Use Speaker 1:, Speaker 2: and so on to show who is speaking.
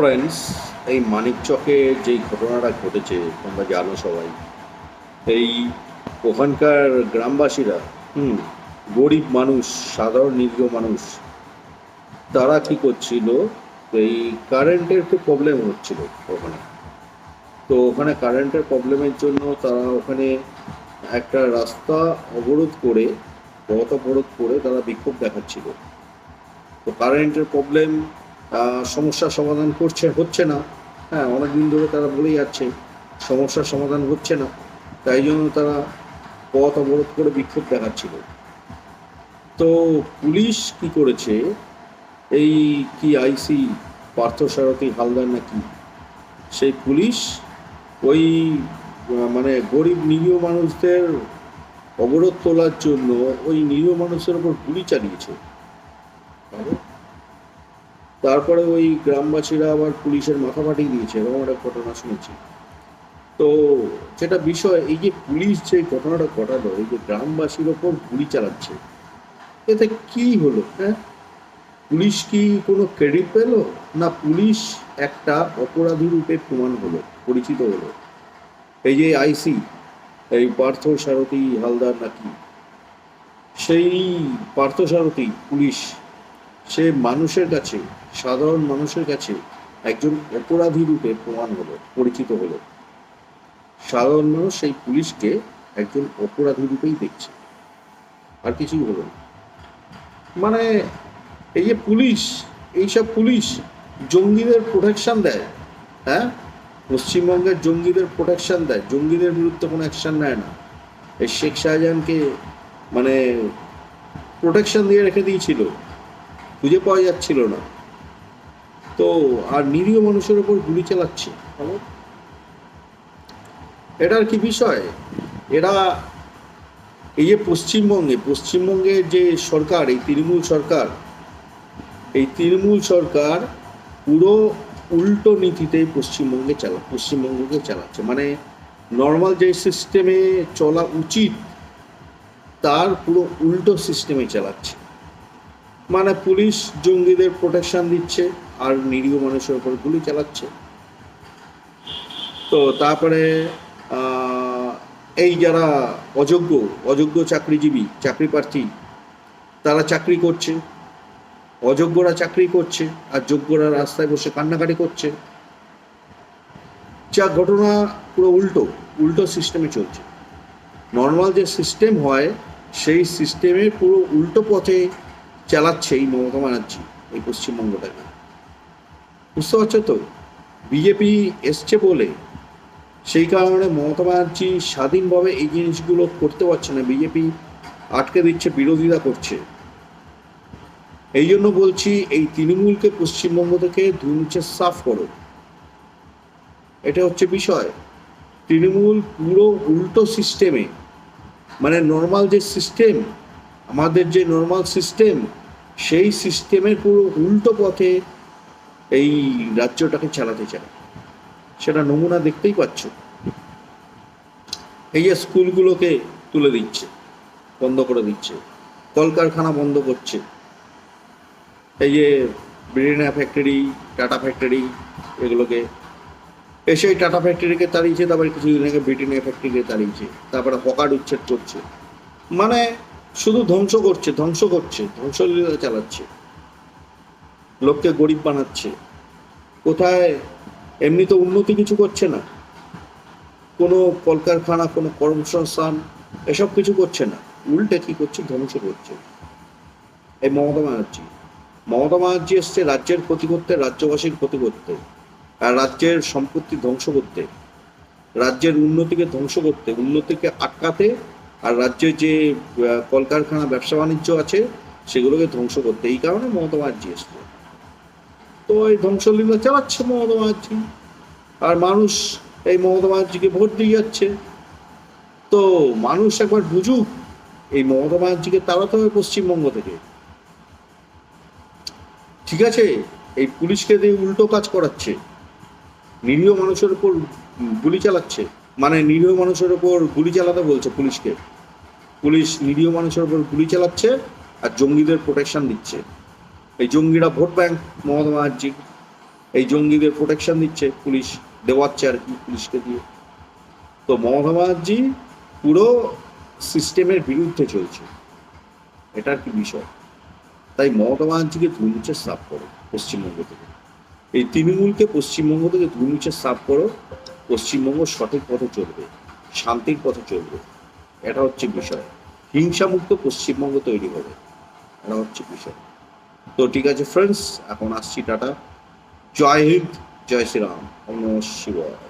Speaker 1: Friends এই মানিকচকে যেই ঘটনাটা ঘটেছে, তোমরা জানো সবাই। এই ওখানকার গ্রামবাসীরা, হুম, গরিব মানুষ, সাধারণ নিরীহ মানুষ, তারা কি করছিল? এই কারেন্টের খুব প্রবলেম হচ্ছিল ওখানে। তো ওখানে কারেন্টের প্রবলেমের জন্য তারা ওখানে একটা রাস্তা অবরোধ করে, পথ অবরোধ করে তারা বিক্ষোভ দেখাচ্ছিল। তো কারেন্টের প্রবলেম সমস্যার সমাধান করছে, হচ্ছে না। হ্যাঁ অনেকদিন ধরে তারা বলেই যাচ্ছে, সমস্যার সমাধান হচ্ছে না। তাই জন্য তারা পথ অবরোধ করে বিক্ষোভ দেখাচ্ছিল। তো পুলিশ কি করেছে? এই কি আইসি পার্থসারথী হালদার নাকি? সেই পুলিশ ওই মানে গরিব নিরীহ মানুষদের অবরোধ তোলার জন্য ওই নিরীহ মানুষের ওপর গুলি চালিয়েছে। তারপরে ওই গ্রামবাসীরা আবার পুলিশের মাথা ফাটিয়ে দিয়েছে, এরকম একটা ঘটনা শুনেছি। তো সেটা বিষয়, এই যে পুলিশ যে ঘটনাটা ঘটালো, এই যে গ্রামবাসীর ওপর গুলি চালাচ্ছে, এতে কি হলো হ্যাঁ? পুলিশ কি কোনো ক্রেডিট পেল? না পুলিশ একটা অপরাধী রূপে প্রমাণ হলো, পরিচিত হলো? এই যে আইসি, এই পার্থ সারথী হালদার নাকি, সেই পার্থ সারথী পুলিশ সে মানুষের কাছে, সাধারণ মানুষের কাছে একজন অপরাধী রূপে প্রমাণ হলো, পরিচিত হলো। সাধারণ মানুষ সেই পুলিশকে একজন অপরাধী রূপেই দেখছে। আর কিছুই হলো না। মানে এই যে পুলিশ, এইসব পুলিশ জঙ্গিদের প্রোটেকশন দেয় হ্যাঁ? পশ্চিমবঙ্গের জঙ্গিদের প্রোটেকশন দেয়, জঙ্গিদের বিরুদ্ধে কোনো অ্যাকশন নেয় না। এই শেখ শাহজাহানকে মানে প্রোটেকশন দিয়ে রেখে দিয়েছিল। খুঁজে পাওয়া যাচ্ছিল না। তো আর নিরীহ মানুষের ওপর গুলি চালাচ্ছে। এটার কি বিষয়? এরা এই যে পশ্চিমবঙ্গে পশ্চিমবঙ্গের যে সরকার, এই তৃণমূল সরকার, এই তৃণমূল সরকার পুরো উল্টো নীতিতে পশ্চিমবঙ্গে চালা, পশ্চিমবঙ্গকে চালাচ্ছে। মানে নর্মাল যে সিস্টেমে চলা উচিত, তার পুরো উল্টো সিস্টেমে চালাচ্ছে। মানে পুলিশ জঙ্গিদের প্রোটেকশন দিচ্ছে আর নিরীহ মানুষের উপর গুলি চালাচ্ছে। তো তারপরে এই যারা অযোগ্য অযোগ্য চাকরিজীবী, চাকরি প্রার্থী, তারা চাকরি করছে। অযোগ্যরা চাকরি করছে আর যোগ্যরা রাস্তায় বসে কান্নাকাটি করছে। যা ঘটনা পুরো উল্টো উল্টো সিস্টেমে চলছে। নর্মাল যে সিস্টেম হয়, সেই সিস্টেমে পুরো উল্টো পথে চালাচ্ছে এই মমতা ব্যানার্জি এই পশ্চিমবঙ্গটাকে। বুঝতে পারছ তো? বিজেপি এসছে বলে সেই কারণে মমতা ব্যানার্জি স্বাধীনভাবে এই জিনিসগুলো করতে পারছে না। বিজেপি আটকে দিচ্ছে বিরোধিতা করছে। এই জন্য বলছি এই তৃণমূলকে পশ্চিমবঙ্গ থেকে দুর্নীতি সাফ করো। এটা হচ্ছে বিষয়। তৃণমূল পুরো উল্টো সিস্টেমে মানে নর্মাল যে সিস্টেম আমাদের যে নর্মাল সিস্টেম সেই সিস্টেমের পুরো উল্টো পথে এই রাজ্যটাকে চালাতে চায়। সেটা নমুনা দেখতেই পাচ্ছ। এই যে স্কুলগুলোকে তুলে দিচ্ছে, বন্ধ করে দিচ্ছে, কলকারখানা বন্ধ করছে। এই যে ব্রিটেনিয়া ফ্যাক্টরি, টাটা ফ্যাক্টরি এগুলোকে, এসে টাটা ফ্যাক্টরিকে তাড়িয়েছে, তারপরে কিছুদিন আগে ব্রিটেনিয়া ফ্যাক্টরিকে তাড়িয়েছে, তারপরে হকার উচ্ছেদ করছে। মানে শুধু ধ্বংস করছে ধ্বংস করছে, ধ্বংসলীলা চালাচ্ছে। লোককে গরিব বানাচ্ছে। কোথায়? এমনি তো উন্নতি কিছু করছে না। কোনো কলকারখানা, কোনো কর্মসংস্থান, এসব কিছু করছে না। উল্টে কি করছে? ধ্বংস করছে। এই মমতা ব্যানার্জি। মমতা ব্যানার্জি এসছে রাজ্যের ক্ষতি করতে, রাজ্যবাসীর ক্ষতি করতে, আর রাজ্যের সম্পত্তি ধ্বংস করতে, রাজ্যের উন্নতিকে ধ্বংস করতে, উন্নতিকে আটকাতে আর রাজ্যের যে কলকারখানা, ব্যবসা বাণিজ্য আছে, সেগুলোকে ধ্বংস করতে এই কারণে মমতা ব্যানার্জি এসছে। তো এই ধ্বংসলীলা চালাচ্ছে মমতা ব্যানার্জি। আর মানুষ এই মমতা ব্যানার্জিকে ভোট দিয়ে যাচ্ছে। তো মানুষ একবার বুঝুক, এই মমতা ব্যানার্জিকে তাড়াতে হবে পশ্চিমবঙ্গ থেকে। ঠিক আছে, এই পুলিশকে দিয়ে উল্টো কাজ করাচ্ছে। নিরীহ মানুষের উপর গুলি চালাচ্ছে। মানে নিরীহ মানুষের ওপর গুলি চালাতে বলছে পুলিশকে। পুলিশ নিরীহ মানুষের ওপর গুলি চালাচ্ছে আর জঙ্গিদের প্রোটেকশন দিচ্ছে। এই জঙ্গিরা ভোট ব্যাংক, মমতা ব্যানার্জি। এই জঙ্গিদের প্রোটেকশন দিচ্ছে, পুলিশ দেওয়াচ্ছে আর কি পুলিশকে দিয়ে। তো মমতা ব্যানার্জি পুরো সিস্টেমের বিরুদ্ধে চলছে। এটার কি বিষয়? তাই মমতা ব্যানার্জিকে ধুমুচে সাফ করো পশ্চিমবঙ্গ থেকে। এই তৃণমূলকে পশ্চিমবঙ্গ থেকে ধুমুচে সাফ করো। পশ্চিমবঙ্গ সঠিক পথে চলবে, শান্তির পথে চলবে। এটা হচ্ছে বিষয়। হিংসামুক্ত পশ্চিমবঙ্গ তৈরি হবে। এটা হচ্ছে বিষয়। তো ঠিক আছে ফ্রেন্ডস এখন আসছি টাটা। জয় হিন্দ, জয় শ্রীরাম। অন্য শিবায়।